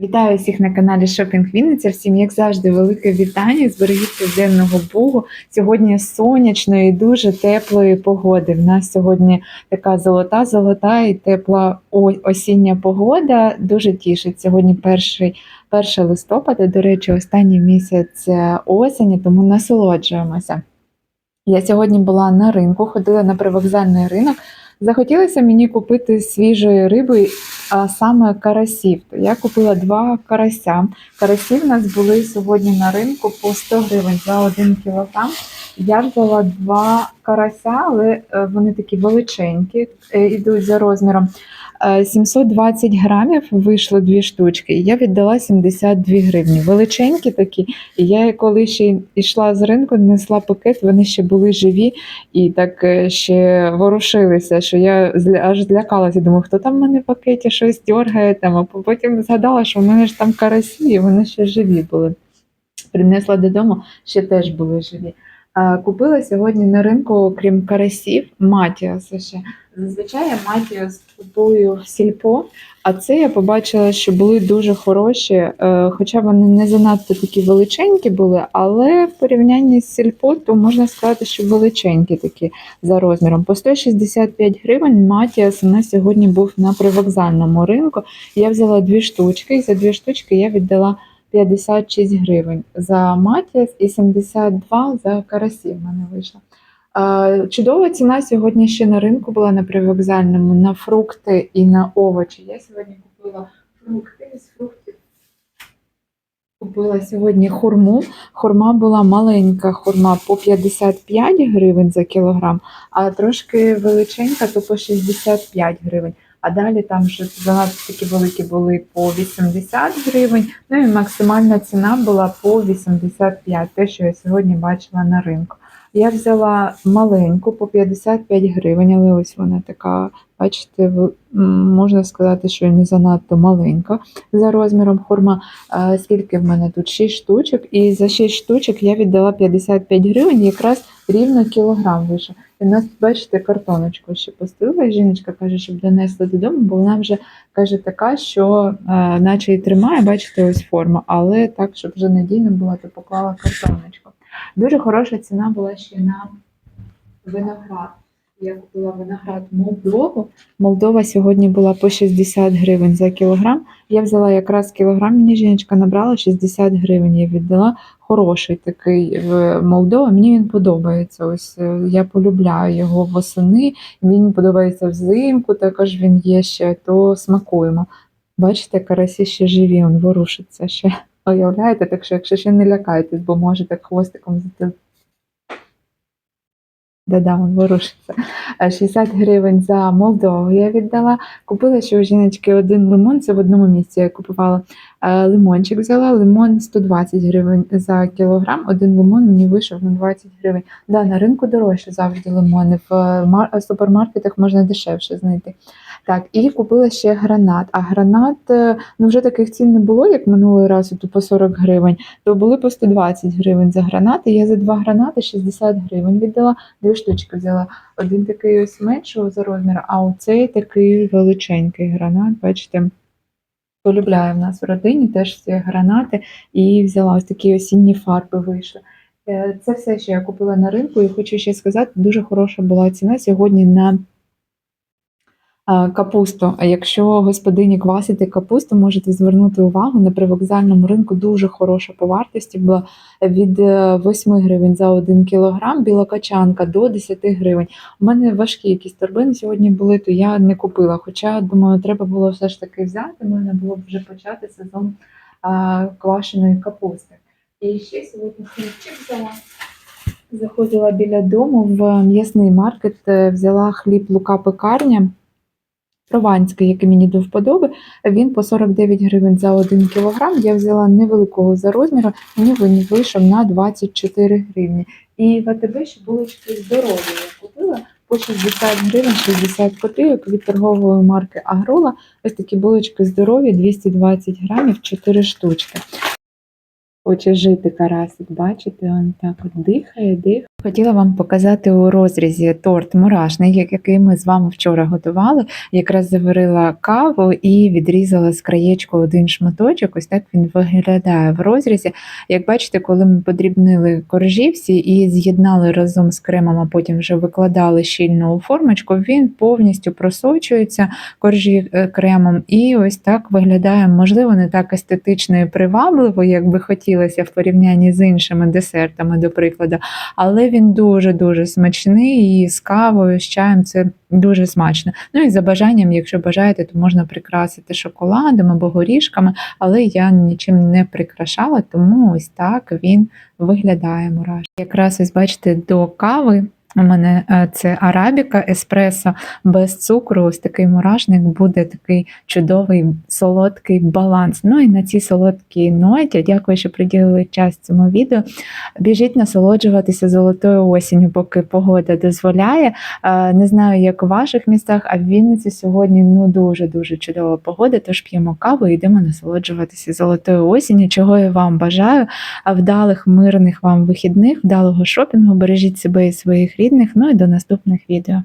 Вітаю всіх на каналі Шопінг Вінниця. Всім, як завжди, велике вітання з берегів Південного Бугу. Сьогодні сонячної, дуже теплої погоди. В нас сьогодні така золота, золота і тепла осіння погода. Дуже тішить. Сьогодні перший, 1 листопада, до речі, останній місяць е, осені, тому насолоджуємося. Я сьогодні була на ринку, ходила на привокзальний ринок. Захотілося мені купити свіжої риби, саме карасів. Я купила два карася. Карасі в нас були сьогодні на ринку по 100 гривень за 1 кілограм. Я взяла два карася, але е, вони такі величенькі, е, ідуть за розміром. Е, 720 грамів вийшло дві штучки, і я віддала 72 гривні. Величенькі такі. І я коли ще йшла з ринку, несла пакет, вони ще були живі і так е, ще ворушилися, що я аж злякалася. Думаю, хто там в мене в пакеті щось дергає там, а потім згадала, що в мене ж там карасі, і вони ще живі були. Принесла додому, ще теж були живі. Купила сьогодні на ринку, крім карасів, матіас ще. Зазвичай я матіас купую в сільпо, а це я побачила, що були дуже хороші, е, хоча вони не занадто такі величенькі були, але в порівнянні з сільпо, то можна сказати, що величенькі такі за розміром. По 165 гривень Матіас у нас сьогодні був на привокзальному ринку. Я взяла дві штучки, і за дві штучки я віддала 56 гривень за Матіас і 72 за карасі в мене вийшло. Е, Чудова ціна сьогодні ще на ринку була на привокзальному на фрукти і на овочі. Я сьогодні купила фрукти з фруктів. Купила сьогодні хурму. Хурма була маленька хурма по 55 гривень за кілограм, а трошки величенька, то по 65 гривень. А далі там вже занадто такі великі були по 80 гривень. Ну і максимальна ціна була по 85, те, що я сьогодні бачила на ринку. Я взяла маленьку по 55 гривень, але ось вона така, бачите, можна сказати, що не занадто маленька за розміром хурма. Скільки в мене тут 6 штучок, і за 6 штучок я віддала 55 гривень, якраз рівно кілограм вийшов. І в нас, бачите, картоночку ще постелила. і Жіночка каже, щоб донесли додому, бо вона вже каже така, що е, наче і тримає, бачите, ось форма, але так, щоб вже надійно було, то поклала картоночку. Дуже хороша ціна була ще на виноград. Я купила виноград Молдову. Молдова сьогодні була по 60 гривень за кілограм. Я взяла якраз кілограм, мені жіночка набрала 60 гривень. Я віддала хороший такий в Молдова. Мені він подобається. Ось е, я полюбляю його восени. Мені подобається взимку. Також він є ще, то смакуємо. Бачите, карасі ще живі, він ворушиться ще. Уявляєте, так що якщо ще не лякайтесь, бо може так хвостиком. Да-да, він ворушиться. Е, 60 гривень за Молдову я віддала. Купила ще у жіночки один лимон, це в одному місці я купувала. Е, Лимончик взяла, лимон 120 гривень за кілограм. Один лимон мені вийшов на 20 гривень. Да, на ринку дорожче завжди лимони. В е, супермаркетах можна дешевше знайти. Так, і купила ще гранат. А гранат, е, ну вже таких цін не було, як минулий раз, то по 40 гривень, то були по 120 гривень за гранати. Я за два гранати 60 гривень віддала, дві штучки взяла. Один такий ось меншого за розмір, а оцей такий величенький гранат, бачите. Полюбляє в нас в родині теж ці гранати і взяла ось такі осінні фарби вийшли. Е, Це все, що я купила на ринку, і хочу ще сказати, дуже хороша була ціна сьогодні на капусту. А якщо господині квасити капусту, можете звернути увагу на привокзальному ринку дуже хороша по вартості була від е, 8 гривень за 1 кілограм, білокачанка до 10 гривень. У мене важкі якісь торбини сьогодні були, то я не купила. Хоча думаю, треба було все ж таки взяти. Можна було б вже почати сезон а, квашеної капусти. І ще сьогодні хлібчик взяла. Заходила біля дому в м'ясний маркет, е, взяла хліб лука пекарня. Прованський, який мені до вподоби, він по 49 гривень за 1 кілограм. Я взяла невеликого за розміру, мені він вийшов на 24 гривні. І в АТБ ще булочки здорові я купила по 60 гривень 60 копійок від торгової марки Агрола. Ось такі булочки здорові, 220 грамів, 4 штучки. Хоче жити карасик, бачите, він так от дихає, дихає. Хотіла вам показати у розрізі торт мурашний, який ми з вами вчора готували. Якраз заварила каву і відрізала з краєчку один шматочок. Ось так він виглядає в розрізі. Як бачите, коли ми подрібнили коржі всі і з'єднали разом з кремом, а потім вже викладали щільно у формочку, він повністю просочується коржі е, кремом, і ось так виглядає, можливо, не так естетично і привабливо, як би хотілося в порівнянні з іншими десертами, до прикладу. Але він дуже-дуже смачний і з кавою, з чаєм це дуже смачно. Ну і за бажанням, якщо бажаєте, то можна прикрасити шоколадом або горішками, але я нічим не прикрашала, тому ось так він виглядає мураш. Якраз ось бачите, до кави. У мене е, це арабіка, еспресо без цукру. Ось такий мурашник буде такий чудовий солодкий баланс. Ну і на цій солодкій ноті, дякую, що приділили час цьому відео. Біжіть насолоджуватися золотою осінню, поки погода дозволяє. Е, Не знаю, як у ваших містах, а в Вінниці сьогодні ну дуже дуже чудова погода. Тож п'ємо каву і йдемо насолоджуватися золотою осінню, чого я вам бажаю. А вдалих, мирних вам вихідних, вдалого шопінгу. Бережіть себе і своїх рідних. Ну і до наступних відео.